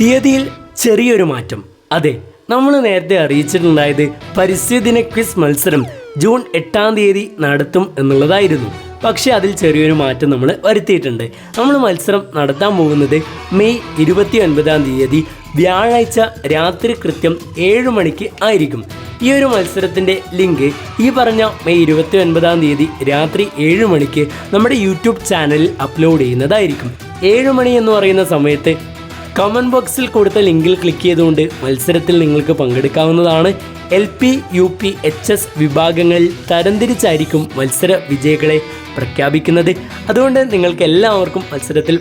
തീയതിയിൽ ചെറിയൊരു മാറ്റം. അതെ നമ്മൾ നേരത്തെ അറിയിച്ചിട്ടുണ്ടായത് പരിസ്ഥിതി ദിന ക്വിസ് മത്സരം ജൂൺ എട്ടാം തീയതി നടത്തും എന്നുള്ളതായിരുന്നു. പക്ഷേ അതിൽ ചെറിയൊരു മാറ്റം നമ്മൾ വരുത്തിയിട്ടുണ്ട്. നമ്മൾ മത്സരം നടത്താൻ പോകുന്നത് മെയ് ഇരുപത്തി ഒൻപതാം തീയതി വ്യാഴാഴ്ച രാത്രി കൃത്യം ഏഴ് മണിക്ക് ആയിരിക്കും. ഈ ഒരു മത്സരത്തിന്റെ ലിങ്ക് ഈ പറഞ്ഞ മെയ് ഇരുപത്തി ഒൻപതാം തീയതി രാത്രി ഏഴ് മണിക്ക് നമ്മുടെ യൂട്യൂബ് ചാനലിൽ അപ്ലോഡ് ചെയ്യുന്നതായിരിക്കും. ഏഴ് മണി എന്ന് പറയുന്ന സമയത്ത് കമന്റ് ബോക്സിൽ കൊടുത്ത ലിങ്കിൽ ക്ലിക്ക് ചെയ്തുകൊണ്ട് മത്സരത്തിൽ നിങ്ങൾക്ക് പങ്കെടുക്കാവുന്നതാണ്. L P U P H S വിഭാഗങ്ങളിൽ തരംതിരിച്ചായിരിക്കും മത്സര വിജയികളെ പ്രഖ്യാപിക്കുന്നത്. അതുകൊണ്ട് നിങ്ങൾക്ക് എല്ലാവർക്കും മത്സരത്തിൽ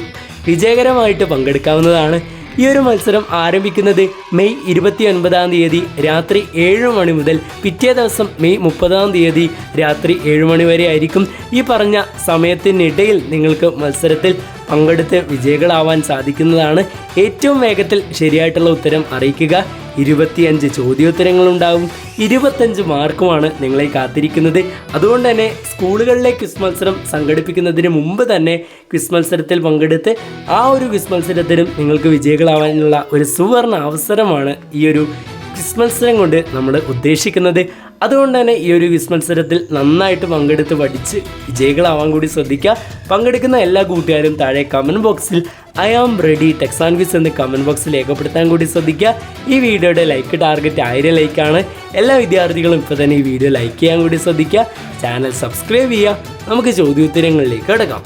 വിജയകരമായിട്ട് പങ്കെടുക്കാവുന്നതാണ്. ഈ ഒരു മത്സരം ആരംഭിക്കുന്നത് മെയ് ഇരുപത്തി ഒൻപതാം തീയതി രാത്രി ഏഴ് മണി മുതൽ പിറ്റേ ദിവസം മെയ് മുപ്പതാം തീയതി രാത്രി ഏഴ് മണി വരെ ആയിരിക്കും. ഈ പറഞ്ഞ സമയത്തിനിടയിൽ നിങ്ങൾക്ക് മത്സരത്തിൽ പങ്കെടുത്ത് വിജയികളാവാൻ സാധിക്കുന്നതാണ് ഏറ്റവും വേഗത്തിൽ ശരിയായിട്ടുള്ള ഉത്തരം അറിയിക്കുക. ഇരുപത്തിയഞ്ച് ചോദ്യോത്തരങ്ങളുണ്ടാവും. ഇരുപത്തഞ്ച് മാർക്കുമാണ് നിങ്ങളെ കാത്തിരിക്കുന്നത്. അതുകൊണ്ട് തന്നെ സ്കൂളുകളിലെ ക്വിസ് മത്സരം സംഘടിപ്പിക്കുന്നതിന് മുമ്പ് തന്നെ ക്വിസ് മത്സരത്തിൽ പങ്കെടുത്ത് ആ ഒരു ക്വിസ് മത്സരത്തിനും നിങ്ങൾക്ക് വിജയികളാവാനുള്ള ഒരു സുവർണ അവസരമാണ് ഈ ഒരു ക്വിസ് മത്സരം കൊണ്ട് നമ്മൾ ഉദ്ദേശിക്കുന്നത്. അതുകൊണ്ട് തന്നെ ഈ ഒരു ക്വിസ് മത്സരത്തിൽ നന്നായിട്ട് പങ്കെടുത്ത് പഠിച്ച് വിജയികളാവാൻ കൂടി ശ്രദ്ധിക്കുക. പങ്കെടുക്കുന്ന എല്ലാ കൂട്ടുകാരും താഴെ കമന്റ് ബോക്സിൽ I am ready Texan quiz എന്ന് കമന്റ് ബോക്സിൽ രേഖപ്പെടുത്താൻ കൂടി ശ്രദ്ധിക്കുക. ഈ വീഡിയോയുടെ ലൈക്ക് ടാർഗറ്റ് ആയിരം ലൈക്കാണ് എല്ലാ വിദ്യാർത്ഥികളും ഇപ്പോൾ തന്നെ ഈ വീഡിയോ ലൈക്ക് ചെയ്യാൻ കൂടി ശ്രദ്ധിക്കുക. ചാനൽ സബ്സ്ക്രൈബ് ചെയ്യുക. നമുക്ക് ചോദ്യോത്തരങ്ങളിലേക്ക് കിടക്കാം.